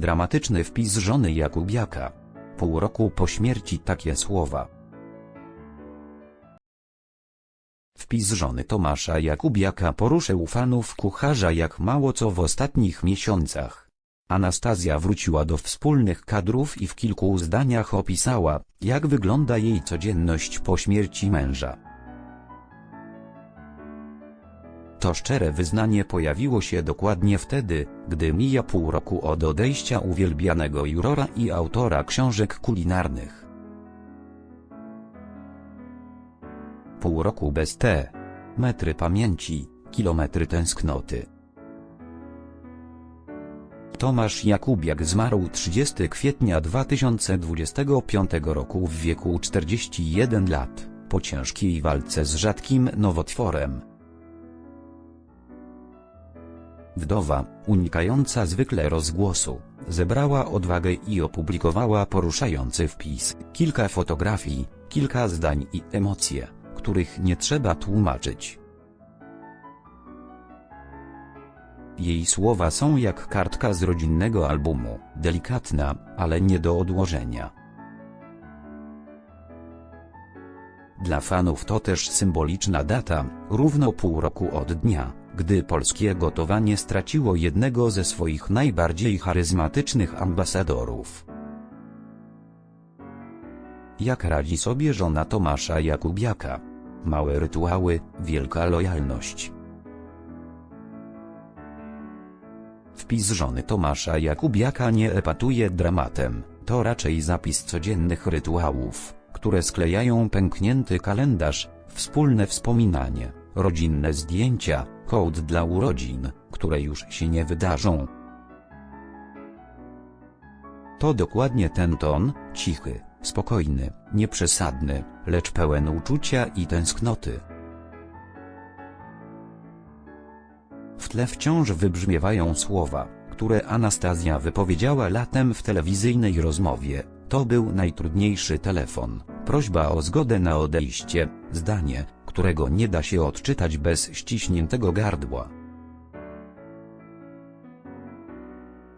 Dramatyczny wpis żony Jakubiaka. Pół roku po śmierci takie słowa. Wpis żony Tomasza Jakubiaka poruszył fanów kucharza jak mało co w ostatnich miesiącach. Anastazja wróciła do wspólnych kadrów i w kilku zdaniach opisała, jak wygląda jej codzienność po śmierci męża. To szczere wyznanie pojawiło się dokładnie wtedy, gdy mija pół roku od odejścia uwielbianego jurora i autora książek kulinarnych. Pół roku bez te. Metry pamięci, kilometry tęsknoty. Tomasz Jakubiak zmarł 30 kwietnia 2025 roku w wieku 41 lat, po ciężkiej walce z rzadkim nowotworem. Wdowa, unikająca zwykle rozgłosu, zebrała odwagę i opublikowała poruszający wpis, kilka fotografii, kilka zdań i emocje, których nie trzeba tłumaczyć. Jej słowa są jak kartka z rodzinnego albumu, delikatna, ale nie do odłożenia. Dla fanów to też symboliczna data, równo pół roku od dnia, gdy polskie gotowanie straciło jednego ze swoich najbardziej charyzmatycznych ambasadorów. Jak radzi sobie żona Tomasza Jakubiaka? Małe rytuały, wielka lojalność. Wpis żony Tomasza Jakubiaka nie epatuje dramatem, to raczej zapis codziennych rytuałów, które sklejają pęknięty kalendarz, wspólne wspominanie, rodzinne zdjęcia, hołd dla urodzin, które już się nie wydarzą. To dokładnie ten ton, cichy, spokojny, nieprzesadny, lecz pełen uczucia i tęsknoty. W tle wciąż wybrzmiewają słowa, które Anastazja wypowiedziała latem w telewizyjnej rozmowie. To był najtrudniejszy telefon, prośba o zgodę na odejście, zdanie, którego nie da się odczytać bez ściśniętego gardła.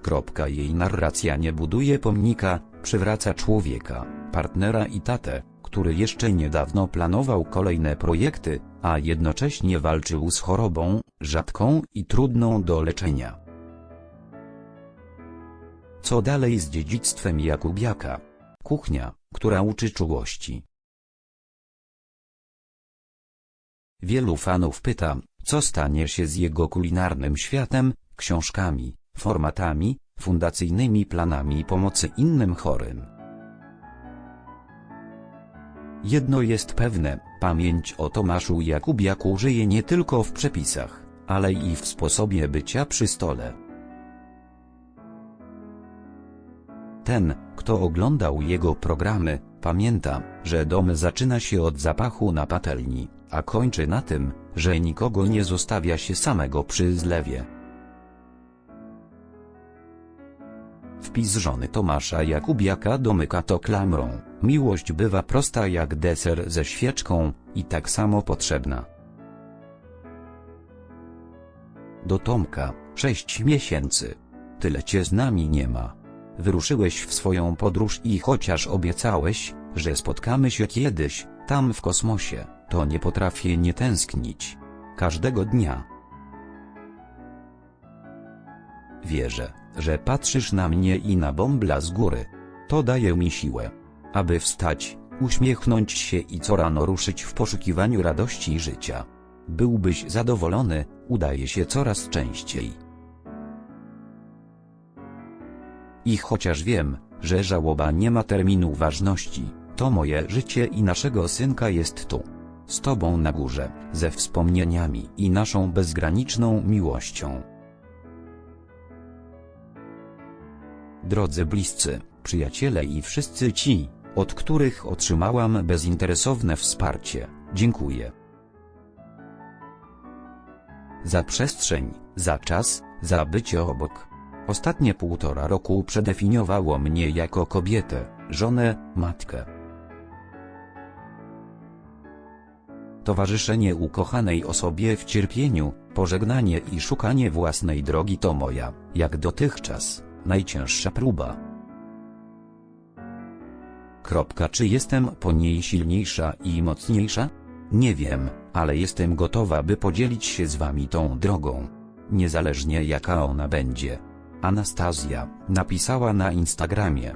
Kropka jej narracja nie buduje pomnika, przywraca człowieka, partnera i tatę, który jeszcze niedawno planował kolejne projekty, a jednocześnie walczył z chorobą, rzadką i trudną do leczenia. Co dalej z dziedzictwem Jakubiaka? Kuchnia, która uczy czułości. Wielu fanów pyta, co stanie się z jego kulinarnym światem, książkami, formatami, fundacyjnymi planami pomocy innym chorym. Jedno jest pewne, pamięć o Tomaszu Jakubiaku żyje nie tylko w przepisach, ale i w sposobie bycia przy stole. Ten, kto oglądał jego programy, pamięta, że dom zaczyna się od zapachu na patelni, a kończy na tym, że nikogo nie zostawia się samego przy zlewie. Wpis żony Tomasza Jakubiaka domyka to klamrą. Miłość bywa prosta jak deser ze świeczką, i tak samo potrzebna. Do Tomka, sześć miesięcy. Tyle cię z nami nie ma. Wyruszyłeś w swoją podróż i chociaż obiecałeś, że spotkamy się kiedyś, tam w kosmosie, to nie potrafię nie tęsknić. Każdego dnia. Wierzę, że patrzysz na mnie i na bąbla z góry. To daje mi siłę. Aby wstać, uśmiechnąć się i co rano ruszyć w poszukiwaniu radości życia. Byłbyś zadowolony, udaje się coraz częściej. I chociaż wiem, że żałoba nie ma terminu ważności, to moje życie i naszego synka jest tu. Z Tobą na górze, ze wspomnieniami i naszą bezgraniczną miłością. Drodzy bliscy, przyjaciele i wszyscy ci, od których otrzymałam bezinteresowne wsparcie, dziękuję. Za przestrzeń, za czas, za bycie obok. Ostatnie półtora roku przedefiniowało mnie jako kobietę, żonę, matkę. Towarzyszenie ukochanej osobie w cierpieniu, pożegnanie i szukanie własnej drogi to moja, jak dotychczas, Najcięższa próba. Kropka, czy jestem po niej silniejsza i mocniejsza? Nie wiem, ale jestem gotowa, by podzielić się z wami tą drogą. Niezależnie jaka ona będzie. Anastazja napisała na Instagramie.